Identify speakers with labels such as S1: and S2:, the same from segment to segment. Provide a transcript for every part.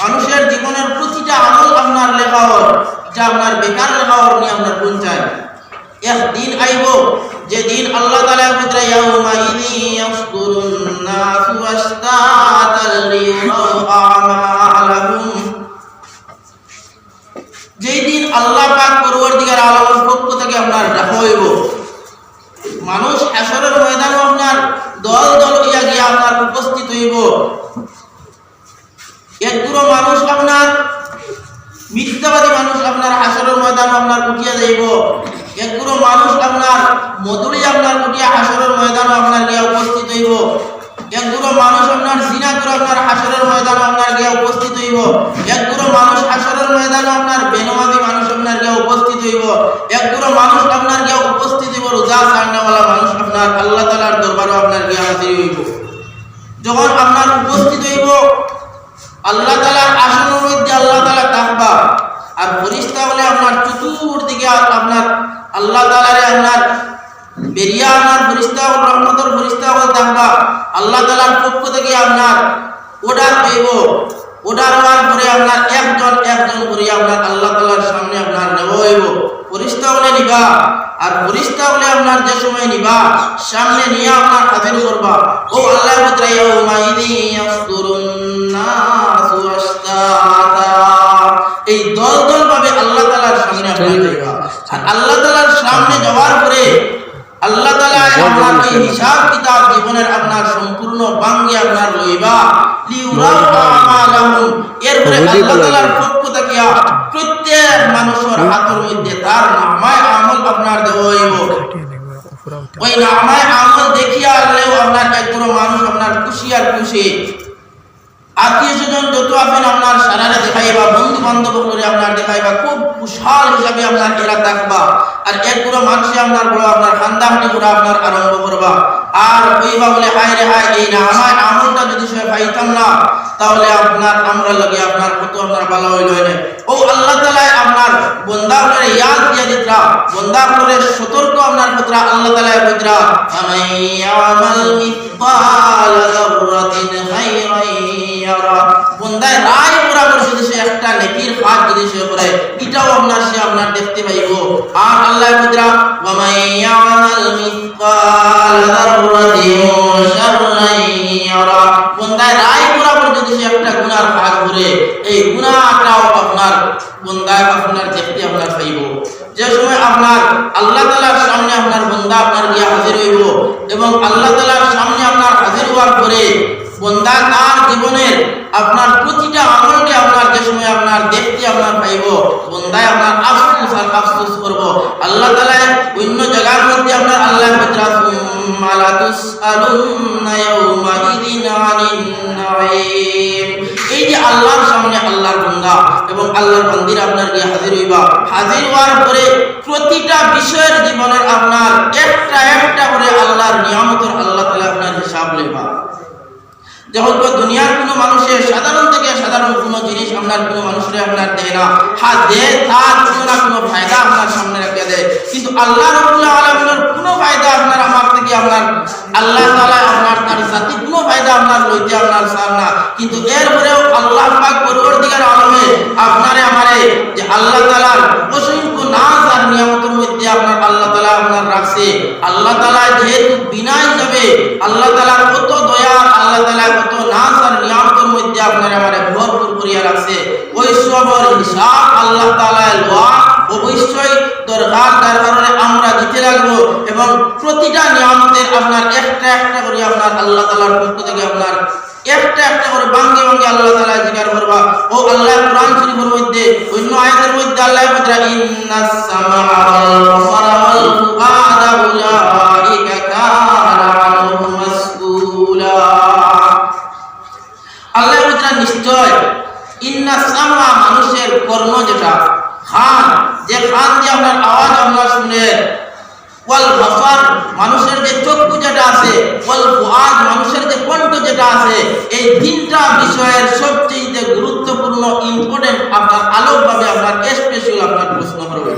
S1: মানুষের জীবনের প্রতিটা আমল আপনার লেখা হর যা আপনার বেকার লেখা হর নিয়ে আপনার পৌঁছায় এক দিন আইব যে দিন আল্লাহ তাআলা কইরা ইয়াউমা ইদি ইয়াসদুরুন নাসু আশতাতাল লিয়ারাউ আমালাহুম যেই দিন আল্লাহ পাক পরবর্তীকার আলমের পক্ষ থেকে আপনার ডাকা হইব। মানুষ হাসরের ময়দানে আপনার দল দল হইয়া গিয়া আপনার উপস্থিত হইব। একগুলো মানুষ আপনার, মিথ্যাবাদী মানুষ আপনার, হাসরের ময়দানে আপনার উঠিয়া যাইব। একগুলো মানুষ আপনার মধুরি আপনার উঠিয়া হাসরের ময়দানে আপনার গিয়া উপস্থিত হইব। একগুলো মানুষ আপনার জিনা করে আপনার হাসরের ময়দানে আপনার গিয়া উপস্থিত হইব। একগুলো মানুষ হাসরের ময়দানে আপনার বেনমাদি মানুষ আপনার গিয়া উপস্থিত হইব। একগুলো মানুষ আপনার গিয়া উপস্থিত হইব, রোজা সারনেওয়ালা মানুষ আপনার, আল্লাহ তালার দরবারও আপনার গিয়া হাজির হইব। যখন আপনার উপস্থিত হইব আল্লাহ তালার আসনের মধ্যে আল্লাহ তালা ডাকবা আর ফরিস্তা বলে আপনার চতুর্দিকে আপনার আল্লাহ তালারে আপনার বেরিয়া আপনার ফরিস্তা ও রহমতর ফরিস্তা বলে ডাকবা আল্লাহ তালার পক্ষ থেকে আপনার অর্ডার পেব। অর্ডার হওয়ার পরে আপনার একজন একজন করে আপনার আল্লাহ তালার সামনে আপনার নেব হইব। ফরিস্তা বলে নিবা। আর ফরিস্তা বলে আপনার যে সময় নিবা, সামনে নিয়ে আপনার হাজির করবা। ও আল্লাহ পুত্র ইয়াউমা ইদি ইয়াসদুরুন নাসু। আশতাতা এই দল দল ভাবে আল্লাহ তাআলার সামনে আর আল্লাহ তাআলার সামনে যাওয়ার পরে আল্লাহ তাআলা আপনার এই হিসাব কিতাব জীবনের আপনার সম্পূর্ণ বাঙ্গি আপনার লইবা। এরপরে আল্লাহ তাআলার পক্ষ থেকে প্রত্যেক মানুষের হাতের মধ্যে তার নামায় আমল আপনার হইব। ওই নামায় আমল দেখিয়া আনলেও আপনার একগুলো মানুষ আপনার খুশি আর খুশি আত্মীয় স্বজন যত আছেন আপনার সারারে দেখাইবা বন্ধু বান্ধব করে আপনার দেখাইবা, খুব কুশাল হিসাবে আপনার এরা থাকবা। আর একগুলো মানুষে আপনার বড়, আপনার খান্দাহানি করে আপনার আরম্ভ করবা। আর কইবা বলে, হায় রে, হায়, এই না আমার আমলটা যদি সে পাইতাম না, তাহলে আপনার আমরা লাগে আপনার কত আপনার ভালো হইল, হয় ও আল্লাহ তাআলা আপনার বন্দা করে ইয়াদ দিয়া দিতরা বন্দা করে সতর্ক আপনার পুত্রা, আল্লাহ তাআলা কইতরা আমাইয়ামাল মিসকাল যাররাতিন ইয়ারা। বন্দায় রায় বরাবর যদি সে একটা নেকির কাজ যদি সে করে এটাও আপনার সে আপনার দেখতে পাইব। আর আল্লাহ কইতরা আমাইয়ামাল মিসকাল যাররাতিন শাররান বন্দায় রায় বরাবর যদি সে একটা গুনার কাজ করে এই গুনাহটাও আপনার, বন্দায় আপনার দেখতে আপনার পাইব। যে সময় আপনার, আল্লাহ তালার সামনে আপনার বন্দা আপনার গিয়ে হাজির হইব এবং আল্লাহ তালার সামনে আপনার হাজির হওয়ার পরে, বন্দা তার জীবনের আপনার প্রতিটা আমলকে আপনার যে সময় আপনার দেখতে আপনার পাইব, বন্দায় আপনার আফসোস আর আফসোস করব। আল্লাহ তালা অন্য জায়গার মধ্যে আপনার আল্লাহ এই যে আল্লাহর সামনে আল্লাহর বান্দা এবং আল্লাহর বান্দির আপনার গিয়ে হাজির হইবা। হাজির হওয়ার পরে প্রতিটা বিষয়ের জীবনের আপনার একটা একটা করে আল্লাহর নিয়ামতের আল্লাহ তাআলা আপনার হিসাব লইবা। যখন তো দুনিয়ার কোনো মানুষের সাধারণ থেকে সাধারণ কোনো জিনিস আপনার কোনো মানুষের আপনার দেয় না। হাত দেয়, তার কোনো না কোনো ফায়দা আপনার সামনে রেখে দেয়। কিন্তু আল্লাহ রবুল্লাহ আলমিনের কোনো ফায়দা আপনার আমার থেকে আপনার, আল্লাহ তালা আপনার, তার সাথে কোনো ফায়দা আপনার লইতে আপনার চান না। কিন্তু এরপরেও আল্লাহ পাক পরবর্তীকার আলমে আপনারে আমারে যে আল্লাহ তালার অসংখ্য নাচ আর নিয়ামতের মধ্যে আপনার আল্লাহ তালা আপনার রাখছে। আল্লাহ তালা যেহেতু বিনা হিসাবে আল্লাহ তালার কত দয়া, আল্লাহ তালা কত নাজ আর নিয়ামতের মধ্যে আপনার আমার ভরপুর করিয়া রাখছে। ওই সবর হিসাব আল্লাহ তালা লওয়া অবশ্যই দরকার, তার কারণে আমরা দিতে লাগবো এবং প্রতিটা নিয়ামতের আপনার একটা একটা করে আপনার আল্লাহ তালার পক্ষ থেকে আপনার একটা একটা করে বাঙ্গে বাঙ্গে আল্লাহ তালা জিকার করবা। ও আল্লাহ, কোরআন শরীফের মধ্যে, অন্য আয়াতের মধ্যে আল্লাহ মাসউলা। আল্লাহ বলরা নিশ্চয় ইন্নাস সামা মানুষের কর্ম যেটা, খান যে কান দিয়ে আপনার আওয়াজ আমরা শুনে, ওয়াল বাসার মানুষের যে চক্ষু যেটা আছে, ওয়াল ফুয়াদ মানুষের যে কণ্ঠ যেটা আছে, এই তিনটা বিষয়ের সবচেয়ে গুরুত্বপূর্ণ ইম্পর্টেন্ট আপনার আলোকভাবে আপনার স্পেশাল আপনার প্রশ্ন করবে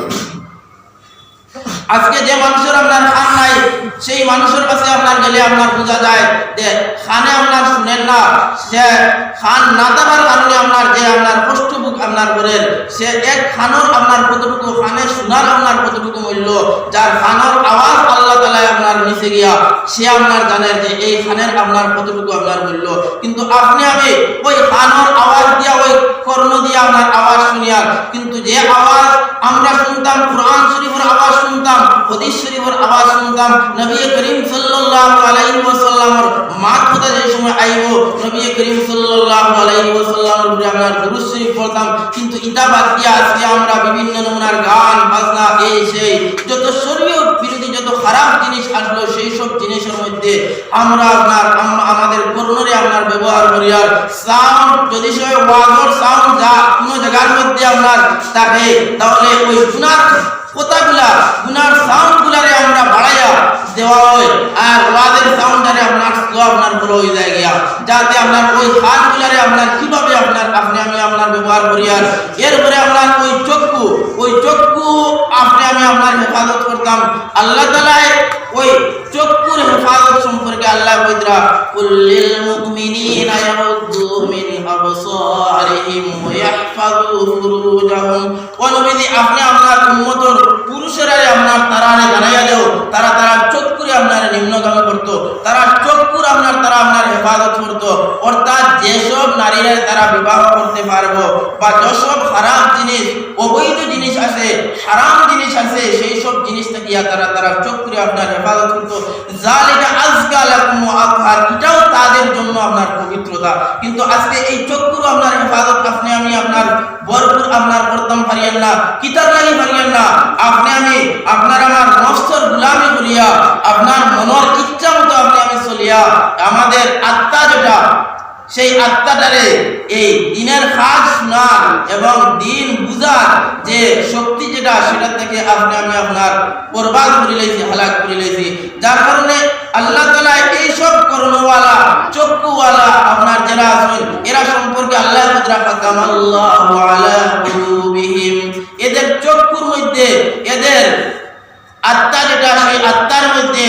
S1: আজকে যে মানুষের আপনার খান নাই, সেই মানুষের কাছে আপনার গেলে আপনার বোঝা যায় যে খানে আপনার শুনেন না, সে খান না থাকার কারণে আপনার যে আপনার কষ্টটুক আপনার করেন, সে এক খানোর আপনার কতটুকু খানে সোনার আপনার কতটুকু মূল্য, যার খানোর আওয়াজ আল্লাহ তালায় আপনার নিচে গিয়া, সে আপনার জানেন যে এই খানের আপনার কতটুকু আপনার মূল্য। কিন্তু আপনি আমি ওই খানোর আওয়াজ দিয়া ওই কর্ণ দিয়া আপনার আওয়াজ শুনিয়া কিন্তু যে আওয়াজ আমরা শুনতাম, কোরআন শরীফের আওয়াজ শুনতাম, হদিস শরীফের আওয়াজ শুনতাম, নবী করিম সাল্লাল্লাহু আলাইহি ওয়াসাল্লামের মাত কথা যে সময় আইব, নবী করিম সাল্লাল্লাহু আলাইহি ওয়াসাল্লামের উপরে আমরা দুরূদ শরীফ পড়তাম। কিন্তু ইটা বাদ দিয়ে আজকে আমরা বিভিন্ন নমুনার গান, বাজনা, এই সেই, যত শরীয়ত যত খারাপ জিনিস আসলো, সেই সব জিনিসের মধ্যে আমরা আপনার আমাদের কর্ণরে আপনার ব্যবহার করি আর সাউন্ড যদি সে ওয়াজর সাউন্ড যা কোনো জায়গার মধ্যে আপনার থাকে, তাহলে ওই গুণার কথাগুলা, গুনার সাউন্ড গুলারে আমরা বাড়াইয়া দেওয়া হয়। আর ওয়াজের সাউন্ডারে আপনার স্লো আপনার বড় হয়ে যায় গিয়া। যাতে আপনার ওই হাত গুলারে আপনার কীভাবে আপনার আপনি আমি আপনার ব্যবহার করি আর এরপরে আপনার ওই চক্ষু ওই চক্ষু আপনি আমি আপনার হেফাজত করতাম। আল্লাহ তালায় ওই চক্ষুর হেফাজত সম্পর্কে আল্লাহ কইতরা কুল্লিল মুমিনিনা ইয়াগুদ্দু মিন আবসারিহিম ওয়া ইয়াহফাযু ফুরুজাহুম। ও নবীজি, আপনি আপনার উম্মতর পুরুষেরা আপনার তারারে জানাইয়া দেও। তারা তারা চক্ষুরে আপনার নিম্নগামী করত। তারা চক্ষুর আপনার তারা আপনার হেফাজত করতো। অর্থাৎ যেসব নারীরা তারা বিবাহ করতে পারব বা যেসব খারাপ জিনিস, অবৈধ জিনিস আছে, হারাম জিনিস আছে, সেই সব জিনিস থেকে তারা তারা চক্ষুরে আপনার হেফাজত করতো। যা লেখা আজকাল এটাও তাদের জন্য আপনার পবিত্রতা। কিন্তু আজকে এই আপনার হেফাজত, আপনি আমি আপনার ভরপুর, আপনার করতাম পারিয়েন না কিতাব লাগি পারিয়েন না আপনি আমি, আপনার আমার নস্তর গুলামি করিয়া, আপনার মনের ইচ্ছা মতো আপনি আমি চলিয়া, আমাদের আত্মা যেটা, সেই আত্মাটারে এই দিনের কাজ শোনার এবং দিন বুঝার যে শক্তি যেটা, সেটা থেকে আপনি আমি আপনার বরবাদ করে লেছি হালাক করে লেছি যার কারণে আল্লাহ তালা এইসব করণওয়ালা চক্ষুওয়ালা আপনার যারা আছেন, এরা সম্পর্কে আল্লাহ এদের চক্ষুর মধ্যে, এদের আত্মা যেটা, সেই আত্মার মধ্যে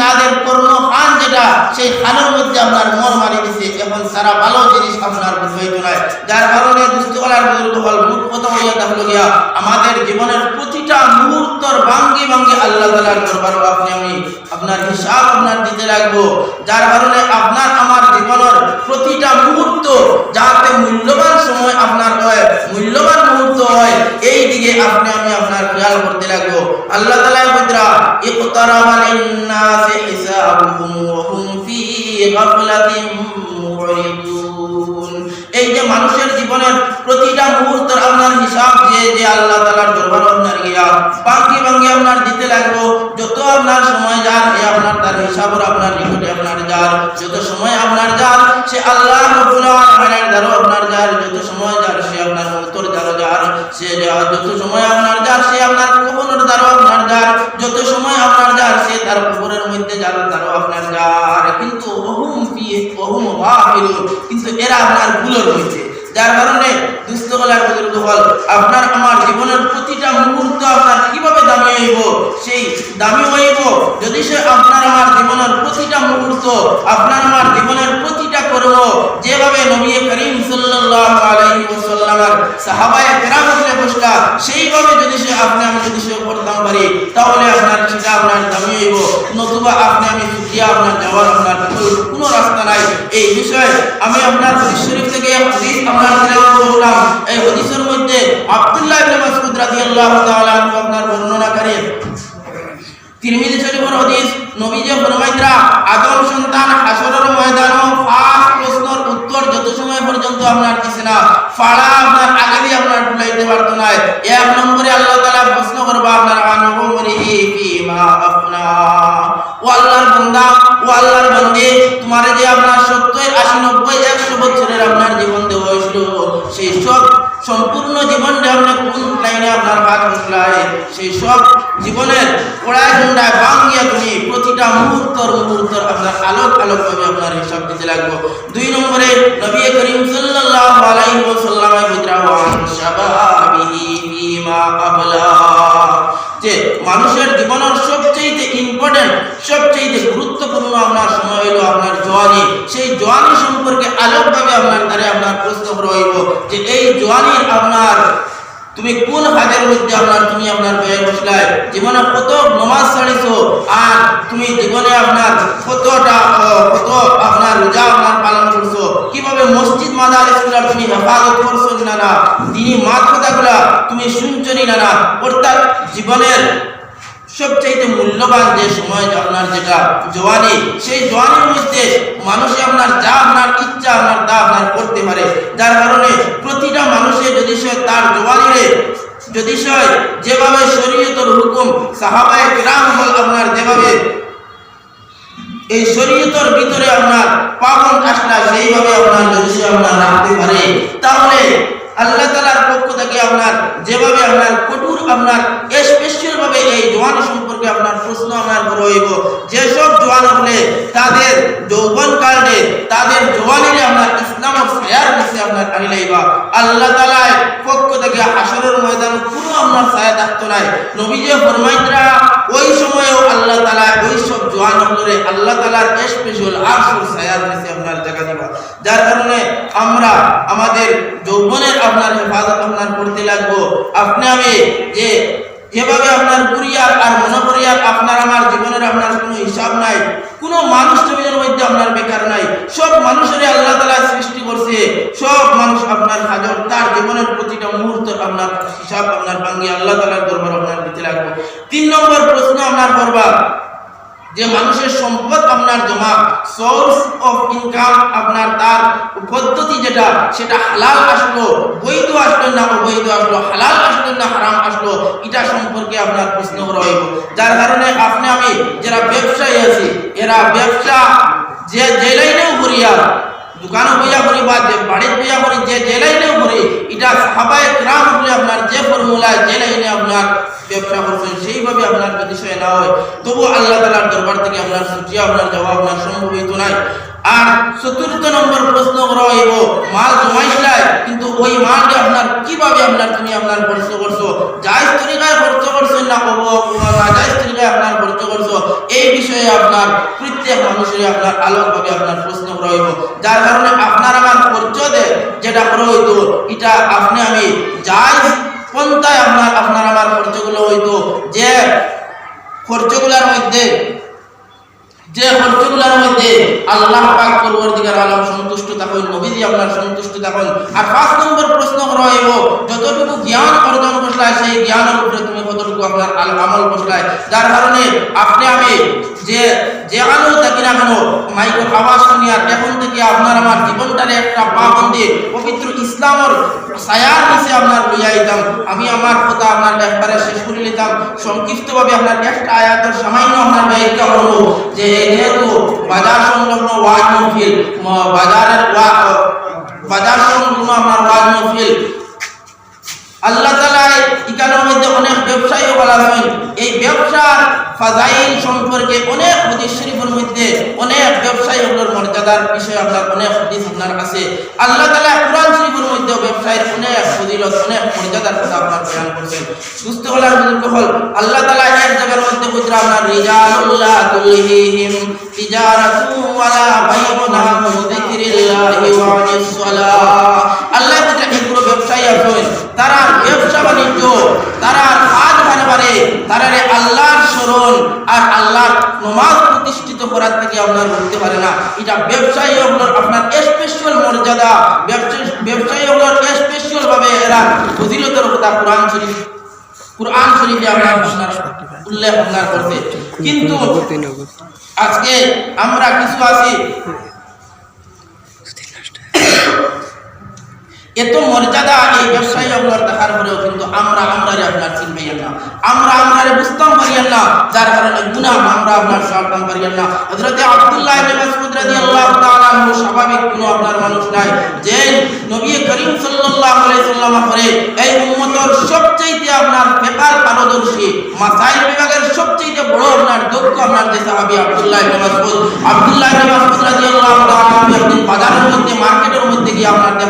S1: তাদের কর্ম খান যেটা, সেই খানের মধ্যে আপনার মন মারি দিছে। এখন সারা ভালো জিনিস আপনার বুঝাইতো না যার কারণে দুষ্টকলার বুজুর্গ হল হইয়া তাহলে আমাদের জীবনের প্রতিটা মুহূর্তর ভাঙ্গি ভাঙ্গি আল্লাহ তালার দরবার আপনি আমি আপনার হিসাব আপনার দিতে লাগবো। যার কারণে আপনার আমার জীবনের প্রতিটা মুহূর্ত যাতে মূল্যবান সময় আপনার হয়, মূল্যবান মুহূর্ত হয়, এই দিকে আপনি আমি আপনার খেয়াল করতে লাগবো। আল্লাহ গাফলাতিন মুরিদুন। এই যে মানুষের জীবনের প্রতিটা মুহূর্তের আপনার হিসাব যে যে আল্লাহ তাআলার দরবার আপনার গিয়া বাকি বাকি আপনার দিতে লাগবো। যত আপনার সময় যার, এ আপনার তার হিসাব আপনার নিকটে আপনার যার। যত সময় আপনার যার, সে আল্লাহ রব্বুল আলামিনের দ্বারা আপনার যার। যত সময় যার, সে আপনার যার। সে যত সময় আপনার যার, সে আপনার কবরের দ্বারা আপনার যার। যত সময় আপনার যার, সে তার মধ্যে যার আপনার যার। কিন্তু গাফিলুন কিন্তু এরা আপনার ভুলের মধ্যে। যার কারণে আপনার, আমার জীবনের প্রতিটা মুহূর্ত আপনার কীভাবে দামি হইব, সেই দামি হইব। যদি সে আপনার, আমার জীবনের প্রতিটা মুহূর্ত, আপনার, আমার জীবনের প্রতিটা কর্ম যেভাবে নবী করিম সাল্লাল্লাহু আলাইহি ওয়াসাল্লামের সাহাবায়ে কেরাম বসলা সেইভাবে যদি সে আপনি, আমি যদি সে করতাম পারি তাহলে আপনার সেটা আপনার দামি হইব। নতুবা আপনি, আমি সুখিয়া আপনার যাওয়ার আপনার কোনো রাস্তা নাই। এই বিষয়ে আমি আপনার হাদিস শরীফ থেকে হাদিস আপনার তেলাওয়াত করলাম। এই হাদিসের মধ্যে আব্দুল্লাহ ইবনে মাসউদ রাদিয়াল্লাহু তাআলা আনহু আপনার বর্ণনা করেন তিরমিজি শরীফের হাদিস, নবী যে ফরমাইতরা, আদম সন্তান হাসরের প্রশ্নের উত্তর যত সময় পর্যন্ত আপনার দিছে না ফাড়া আপনার আগে দিয়ে আপনার ঢুলাইতে পারতো না এক নম্বরে আল্লাহ তালা প্রশ্ন করব, আপনার ও আল্লাহর ও আল্লাহর তোমার যে আপনার সত্তর, আশি, নব্বই, একশো বছরের আপনার জীবন দেওয়া হয়েছিল সেই সব সম্পূর্ণ জীবনটা আপনার কোন আপনার মুসলায় সেই সব জীবনের পড়ায় গুন্ডায় ভাঙ্গিয়া তুমি প্রতিটা মুহূর্তর মুহূর্তর আপনার আলোক আলোক ভাবে আপনার হিসাব দিতে লাগবো। দুই নম্বরে নবী করিম আলাইহি শাবাবিহি আবলা। যে মানুষের জীবনের সবচেয়ে ইম্পর্টেন্ট সবচেয়ে গুরুত্বপূর্ণ আপনার সময় হলো আপনার জওয়ানি সেই জোয়ানি সম্পর্কে আলোকভাবে আপনার দ্বারা আপনার প্রশ্ন করা হইব যে এই জোয়ানির আপনার তুমি কোন হাজার মধ্যে আপনার তুমি আপনার বয়ে বসলাই? জীবনে কত নমাজ ছাড়িছো, আর তুমি জীবনে আপনার কতটা কত আপনার রোজা আপনার পালন করছ। কীভাবে মসজিদ মাদার স্কুলার তুমি হেফাজত করছ না তিনি মাত কথাগুলা তুমি শুনছো না অর্থাৎ জীবনের সবচাইতে মূল্যবান যে সময় আপনার যেটা জোয়ানি, সেই জোয়ানির মধ্যে মানুষে আপনার যা আপনার ইচ্ছা, আপনার তা আপনার করতে পারে। যার কারণে প্রতিটা মানুষে যদি সে তার জওয়ানিরে যদি সে যেভাবে শরীয়তের হুকুম, সাহাবায়ে কিরাম হল আপনার যেভাবে এই শরীয়তের ভিতরে আপনার পাবন আসলা সেইভাবে আপনার যদি সে আপনার রাখতে পারে, তাহলে আল্লাহ তালার পক্ষ থেকে আপনার, যেভাবে আপনার কঠোর আপনার স্পেশাল ভাবে এই জোয়ান সম্পর্কে আপনার প্রশ্ন আপনার হইব। যেসব জোয়ান হলে তাদের যৌবন কারণে তাদের জোয়ানিরে আপনার ইসলাম ছায়ার কাছে আপনার আনি লাইবা। আল্লাহ তালার পক্ষ থেকে হাসরের ময়দান কোনো আপনার ছায়া থাকতো নাই। নবীজে ফরমাইতরা ওই সময়েও আল্লাহ তালা ওই সব জোয়ান হলরে আল্লাহ তালার স্পেশাল আরশুর ছায়ার কাছে আপনার জায়গা দিবা। যার কারণে আমরা আমাদের যৌবনের আপনার হেফাজত আপনার করতে লাগবো। আপনি আমি যে এভাবে আপনার কুরিয়ার আর মনে করিয়ার আপনার আমার জীবনের আপনার কোনো হিসাব নাই। কোনো মানুষ জমিনের মধ্যে আপনার বেকার নাই। সব মানুষের আল্লাহ তালা সৃষ্টি করছে। সব মানুষ আপনার হাজর তার জীবনের প্রতিটা মুহূর্ত আপনার হিসাব আপনার ভাঙ্গি আল্লাহ তালার দরবার আপনার দিতে লাগবে। তিন নম্বর প্রশ্ন আপনার করবা। যে মানুষের সম্পদ আপনার জমা সোর্স অফ ইনকাম আপনার তার পদ্ধতি যেটা, সেটা হালাল আসলো, বৈধ আসলো না অবৈধ আসলো, হালাল আসলো না হারাম আসলো, এটা সম্পর্কে আপনার প্রশ্ন করা হইব যার কারণে আপনি, আমি যারা ব্যবসায়ী আছি, এরা ব্যবসা যে যে লাইনেও করিয়া দোকানও বইয়া করি বা যে বাড়ির বইয়া করি, যে যে লাইনেও করি, এটা সাহাবায়ে ক্রাম বলে আপনার যে ফর্মুলা যে লাইনে আপনার ব্যবসা করছেন সেইভাবে আপনার যদি না হয়। তবু আল্লাহ তালার দরবার থেকে আপনার ছুটি আপনার যাওয়া আপনার সম্ভবিত নাই। আর চতুর্থ নম্বর প্রশ্ন করা হইব মাল জমাইছিলাই, কিন্তু ওই মালটা আপনার কীভাবে আপনার তুমি আপনার খরচ করছ? যাই তরিকায় খরচ করছ না না যাই তরিকায় আপনার খরচ করছ, এই বিষয়ে আপনার প্রত্যেক মানুষের আপনার আলোকভাবে আপনার প্রশ্ন করা হইব যার কারণে আপনার আমার খরচ দে, যেটা করা হইতো এটা আপনি আমি যাই পন্থায় আপনার আপনার আমার খরচগুলো হইতো, যে খরচগুলোর মধ্যে যে খরচগুলোর মধ্যে আল্লাহ পাক পরবর্তীকার আলম সন্তুষ্ট থাকুন, নবীজি আপনার সন্তুষ্ট থাকুন। আর পাঁচ নম্বর প্রশ্ন করা হইব, যতটুকু জ্ঞান অর্জন করলায়, সেই জ্ঞানের উপরে তুমি কতটুকু আপনার আমল করলায়। যার কারণে আপনি আমি যে যে আলো থাকি না কেন, মাইকের আওয়াজ শুনিয়ার এখন থেকে আপনার আমার জীবনটারে একটা পাবন্দি পবিত্র ইসলামর ছায়ার নিচে আপনার লইয়া আইতাম। আমি আমার কথা আপনার একবারে শেষ করে নিতাম সংক্ষিপ্তভাবে আপনার একটা আয়াতের সামান্য আপনার ব্যাখ্যা করব যে যেহেতু বাজার সংলগ্ন ওয়াজ মহফিল ম- বাজারের ওয়া- বাজার সংলগ্ন আপনার ওয়াজ মহফিল আল্লাহ তালা ইকানোর মধ্যে অনেক ব্যবসায়ী বলা হয় এই ব্যবসার ফাজাইল সম্পর্কে অনেক হাদিস শরীফের মধ্যে অনেক ব্যবসায়ীগুলোর মর্যাদার বিষয়ে আপনার অনেক হাদিস আপনার আছে। আল্লাহ তালা কোরআন শরীফের মধ্যে ব্যবসায়ের অনেক ফজিলত, অনেক মর্যাদার কথা আপনার বয়ান করছেন। সুস্থ হলার বুজুর্গ হল, আল্লাহ তালা এক জায়গার মধ্যে বুঝরা আপনার রিজালুল্লাহ তুলহিহিম তিজারাতু ওয়ালা বাইউন আন ওয়া আনিস সালাহ। আল্লাহ ব্যবসায়ী আছেন তারা ব্যবসা বাণিজ্য, তারা কাজ ভারে ভারে তারা আল্লাহর স্মরণ আর আল্লাহর নমাজ প্রতিষ্ঠিত করার থেকে আপনার করতে পারে না। এটা ব্যবসায়ী হলো আপনার স্পেশাল মর্যাদা। ব্যবসায়ী হলো স্পেশাল ভাবে এরা ফজিলতের কথা কোরআন শরীফ কোরআন শরীফে আপনার উল্লেখ আপনার করছে কিন্তু আজকে আমরা কিছু আছি এত মর্যাদা এই ব্যবসায়ী আপনার দেখার পরেও কিন্তু আমরা আমরা আপনার চিনবেন না। আমরা আমরা বুঝতাম পারিয়েন না, যার কারণে গুনাহ আমরা আপনার সারতাম পারিয়েন না। হযরত আব্দুল্লাহ স্বাভাবিক কোনো আপনার মানুষ নাই। যে নবী করিম সাল্লাম এই আপনার পারদর্শী বিভাগের বড় আপনার দক্ষ আপনার যে সাহাবী আব্দুল্লাহ বাজারের মধ্যে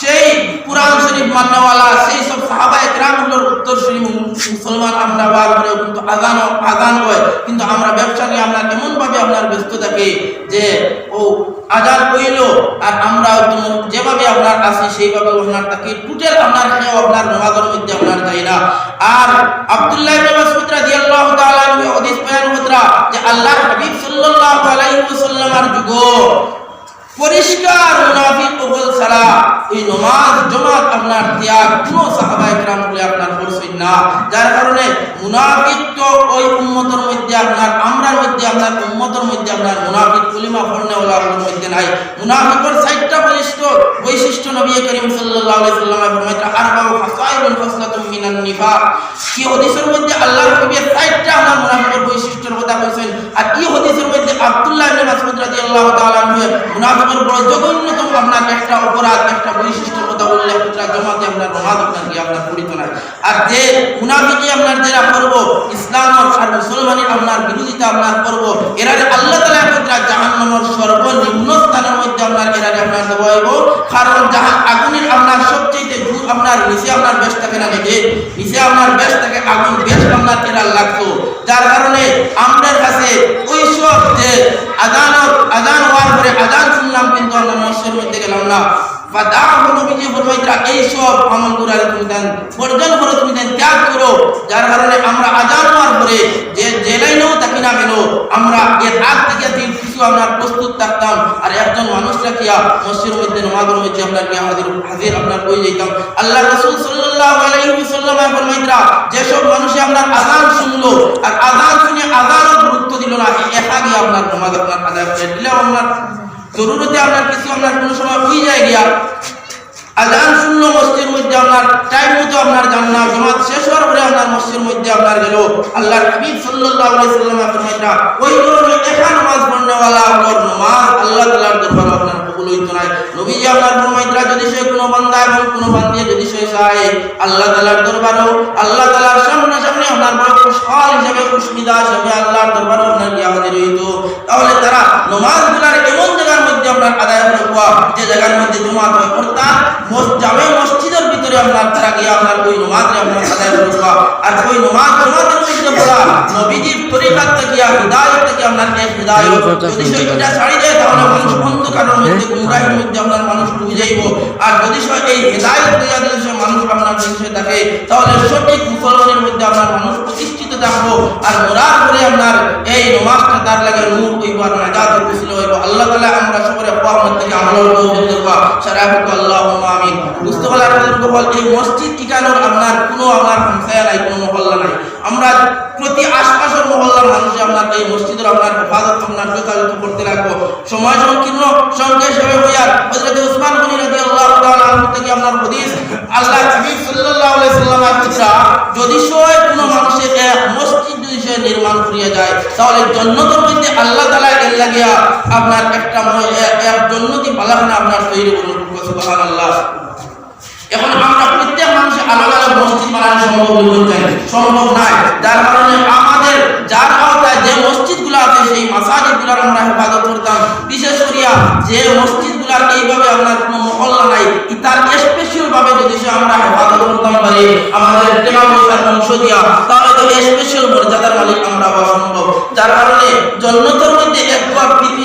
S1: সেই কোরআন শরীফ মান্যওয়ালা সেই সব সাহাবা একরামগুলোর উত্তরসূরি মু- মুসলমান আমরা বার করে কিন্তু আজান আজান হয়। কিন্তু আমরা ব্যবসা নিয়ে আমরা এমন ভাবে আপনার ব্যস্ত থাকি যে, ও, আজান কইল আর আমরা যেভাবে আপনার আসি সেইভাবে আপনার থাকি। টুটেল আপনার খেয়ে আপনার নমাজের মধ্যে আপনার যাই না। আর আব্দুল্লাহ ইবনে মাসউদ রাদিয়াল্লাহু তাআলা আনহু হাদিস বয়ান হতরা যে আল্লাহর হাবিব সাল্লাল্লাহু আলাইহি ওয়াসাল্লামের যুগ পরিষ্কার মুনাফিক কবল ছাড়া এই নমাজ, জমাত আপনার ত্যাগ কোনো সাহাবা একরাম বলে আপনার করছেন না। যার কারণে মুনাফিক তো ওই উম্মতের মধ্যে আপনার, আমরার মধ্যে আপনার, উম্মতের মধ্যে আপনার মুনাফিক কলিমা আপনার মধ্যে নাই। মুনাফিকর সাইটটা বলিষ্ঠ বৈশিষ্ট্য নবী করিম আলাইহি সাল্লামের ফরমাইতা আরবাউ ফাসাইলুন ফাসলাতুম মিনান নিফাক। কি হাদিসের মধ্যে আল্লাহর নবীর সাইটটা আপনার মুনাফিকের বৈশিষ্ট্যের কথা কইছেন আর এই হাদিসের মধ্যে আব্দুল্লাহ ইবনে মাসউদ রাদিয়াল্লাহু আনহু বড় জঘন্যতম আপনার একটা অপরাধ, একটা বৈশিষ্ট্যের কথা উল্লেখ করতে জমাতে আপনার নমাজ আপনার কি আপনার পড়িত না আর যে মুনাফিকি আপনার যারা করব ইসলাম আর মুসলমানের আপনার বিরোধিতা আপনার করব এরা আল্লাহ তাআলা আপনার জাহান্নামের সর্বনিম্ন স্থানের মধ্যে আপনার এরা আপনার দেওয়াইব কারণ জাহান আগুনের আপনার সবচেয়ে দূর আপনার, নিচে আপনার বেশ থাকে না নাকি নিচে আপনার বেশ থাকে, আগুন বেশ আপনার এরা লাগতো। যার কারণে আমাদের কাছে ওই সব যে আজান আজান হওয়ার পরে আজান শুনলাম, কিন্তু আমরা মৎস্যের মধ্যে গেলাম না। বা এই সব আমল করার তুমি ত্যাগ করো, যার কারণে আমরা আজান হওয়ার পরে যে যে লাইনেও থাকি না আমরা প্রস্তুত থাকতাম, আর একজন মানুষ রাখিয়া মসজিদের মধ্যে, নমাজের মধ্যে আপনার হাজির হাজির আপনার হয়ে যেতাম আল্লাহ রাসূল সাল্লাল্লাহু আলাইহি যেসব মানুষে আপনার আজান শুনলো, আর আজান শুনে আজানও গুরুত্ব দিল না একা আপনার নমাজ আপনার আদায় করে আপনার জরুরতে আপনার কিছু আপনার কোনো সময় হয়ে যায় গিয়া। আজান শুনলো মসজিদের মধ্যে আপনার টাইম মতো আপনার যান না জমাত শেষ হওয়ার পরে আপনার মসজিদের মধ্যে আপনার গেল। আল্লাহর হাবিব আলাইহি সাল্লাম ওই ধরনের একা নামাজ পড়নেওয়ালা ওর নামাজ আল্লাহ তাআলার দরবারে আপনার কবুল হইতো না নবীজি আপনার ফরমাইতা যদি সে কোনো বান্দা এবং কোনো বান্দিয়া যদি সে চায়, আল্লাহ তাআলার দরবারেও, আল্লাহ তাআলার সামনে সামনে আপনার বড় খুশহাল খুশমিদা আল্লাহর দরবারে আপনার হইতো তাহলে তারা নামাজগুলার এমন জায়গার মধ্যে আপনার আদায় করবা যে জায়গার মধ্যে জমা হয়। অর্থাৎ জামে মসজিদের ভিতরে আপনার তারা গিয়ে আপনার ওই নমাজ আপনার আদায় করবা আর ওই নমাজ জমাতের মধ্যে পড়া নবীজির তরিকাতে গিয়া হিদায়ত থেকে আপনার যদি সে ছাড়ি যায় তাহলে মানুষ অন্ধকারের মধ্যে গুমরাহির মধ্যে আপনার মানুষ ডুবে যাইব। আর যদি এই হিদায়ত দিয়া যদি সে মানুষ আপনার জিনিসে থাকে তাহলে সঠিক মুসলমানের মধ্যে আপনার মানুষ প্রতিষ্ঠিত থাকব। আর মোরার করে আপনার এই নমাজটা তার লাগে নূর হইব আর নাজাতের উসিলা হইব। আল্লাহ আমরা সবরে পাওয়ার থেকে আমল তৌফিক দেবা সারাহুক আল্লাহুম্মা আমিন। বুঝতে পারলাম এই মসজিদ ঠিকানোর আপনার কোনো আপনার হামসায়া নাই কোনো মহল্লা নাই। আমরা প্রতি আশপাশের মহল্লার মানুষে আপনার এই মসজিদের আপনার হেফাজত আপনার যথাযথ করতে লাগবো সময় সংকীর্ণ সঙ্গে সেবে হইয়ার হযরত উসমান গনি তাআলা আনহু থেকে আপনার হাদিস, আল্লাহ হাবিব সাল্লাল্লাহু আলাইহি সাল্লামের পুত্রা যদি সয় কোনো মানুষের এক মসজিদ যদি সে নির্মাণ করিয়া যায়, তাহলে জন্নতের মধ্যে আল্লাহ তাআলা এর লাগিয়া আপনার একটা জন্নতি বালাখানা আপনার তৈরি করুন। সুবহানাল্লাহ। এখন আমরা প্রত্যেক মানুষের আলাদা আলাদা মসজিদ বানানো সম্ভব যায় সম্ভব নাই যার কারণে আমাদের যার আওতায় যে মসজিদগুলো আছে, সেই মাসাজিদগুলোর আমরা হেফাজত করতাম। বিশেষ করিয়া যে মসজিদগুলোর এইভাবে আপনার কোনো মহল্লা নাই তার স্পেশাল ভাবে যদি সে আমরা হেফাজত করতাম পারি আমাদের টেকা পয়সার অংশ দিয়া তাহলে তো স্পেশাল মর্যাদার মালিক আমরা হওয়া সম্ভব। যার কারণে জন্নতের মধ্যে একবার পৃথিবী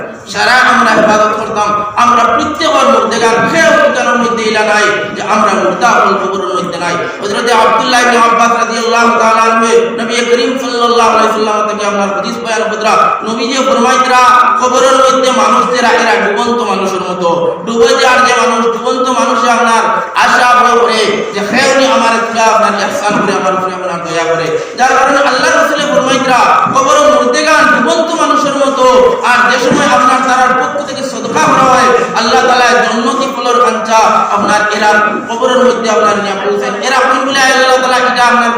S1: সারা আমরা হেফাজত করতাম, আমরা প্রত্যেকের মধ্যে গান খেয়ে মধ্যে ইলা নাই, যে আমরা মুর্দা হল কবরের মধ্যে নাই। হযরত আব্দুল্লাহ ইবনে আব্বাস রাদিয়াল্লাহু তাআলা আনহু, নবী করিম সাল্লাল্লাহু আলাইহি সাল্লাম থেকে আমরা হাদিস বয়ান করা নবী যে ফরমাইতরা, কবরের মধ্যে মানুষ যারা এরা ডুবন্ত মানুষের মতো। ডুবে যাওয়ার যে মানুষ মানুষে আপনার আশা করে, যে খেউনি আমার খুদা আপনার ইহসান করে, আমার উপরে আপনার দয়া করে। যার কারণে আল্লাহ রাসূলের ফরমাইতরা, কবরের মধ্যে গান মানুষের মতো আর যে সময় আপনার তারার পক্ষ থেকে সদকা করা কাঞ্চা আপনার এরা কবরের মধ্যে আপনার নিয়ে পৌঁছেন। এরা বলে আল্লাহ তালা এটা আপনার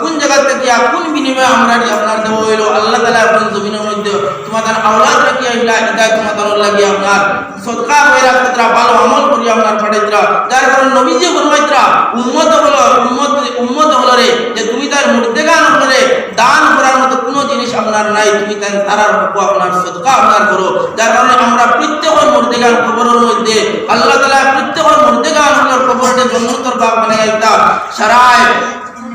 S1: কোন জায়গা থেকে কোন বিনিময়ে আমরা যে আপনার দেওয়া হইল? আল্লাহ তালা আপনার জমিনের মধ্যে তোমাদের আওলাদ রেখে আইলা? এটা তোমাদের লাগিয়ে আপনার। সদকা কইরা ক্ষেত্রে ভালো আমল করি আপনার পাঠাইতরা যার কারণে নবীজি ফরমাইতরা উম্মত হলো, উম্মত উম্মত হলো রে, যে তুমি তার মুর্দেগান হলে দান করার মতো কোনো জিনিস আপনার নাই, তুমি তার তারার হক আপনার সদকা আপনার করো। যার কারণে আমরা প্রত্যেকের মুর্দেগান খবরের মধ্যে, আল্লাহ তালা প্রত্যেকের মুর্দেগান হলোর খবরটা জন্মতর বাপ দিতাম। সারায়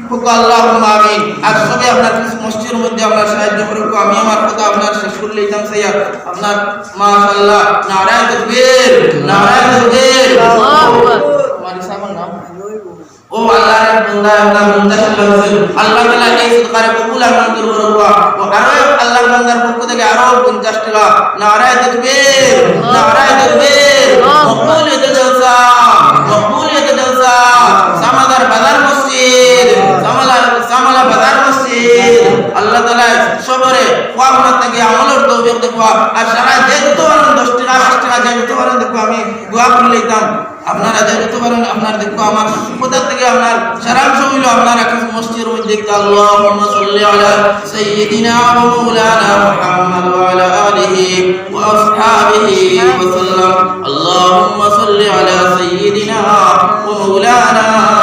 S1: হোক আল্লাহ আমিন। আর সবে আপনার মসজিদের মধ্যে আপনার সাহায্য করুক আমি আমার কথা আপনার শেষ করলে দিতাম সাইয়া আপনার মাশাআল্লাহ নারায়ণ তকবীর নারায়ণ তকবীর। আমার ইসাবের নাম। ও আল্লাহর বান্দা আল্লাহ বান্দা সাল্লাল্লাহু আল্লাহ তাআলা এই সদকারে কবুল আর মঞ্জুর করুক ও আরও আল্লাহর বান্দার পক্ষ থেকে আরও 50 টাকা নারায়ণ তকবীর নারায়ণ তকবীর। জলসা মকবুলিয়ত জলসা সামাদার বাজার মসজিদ বাজার মসজিদ। আল্লাহ সবরে থেকে আমলের দেখবা আর সারা যে পারেন 10 টাকা 20 টাকা যে যত পারেন দেখো, আমি করে আপনারা পারেন, আপনার দেখো, আমার কোথা থেকে আপনার সারাংশ হইল, আপনারা কিছু মসজিদের মধ্যে দেখতে মুহাম্মদ আলিহি ওয়া আসহাবিহি ওয়া সাল্লাম। আল্লাহুম্মা সাল্লি আলা সাইয়্যিদিনা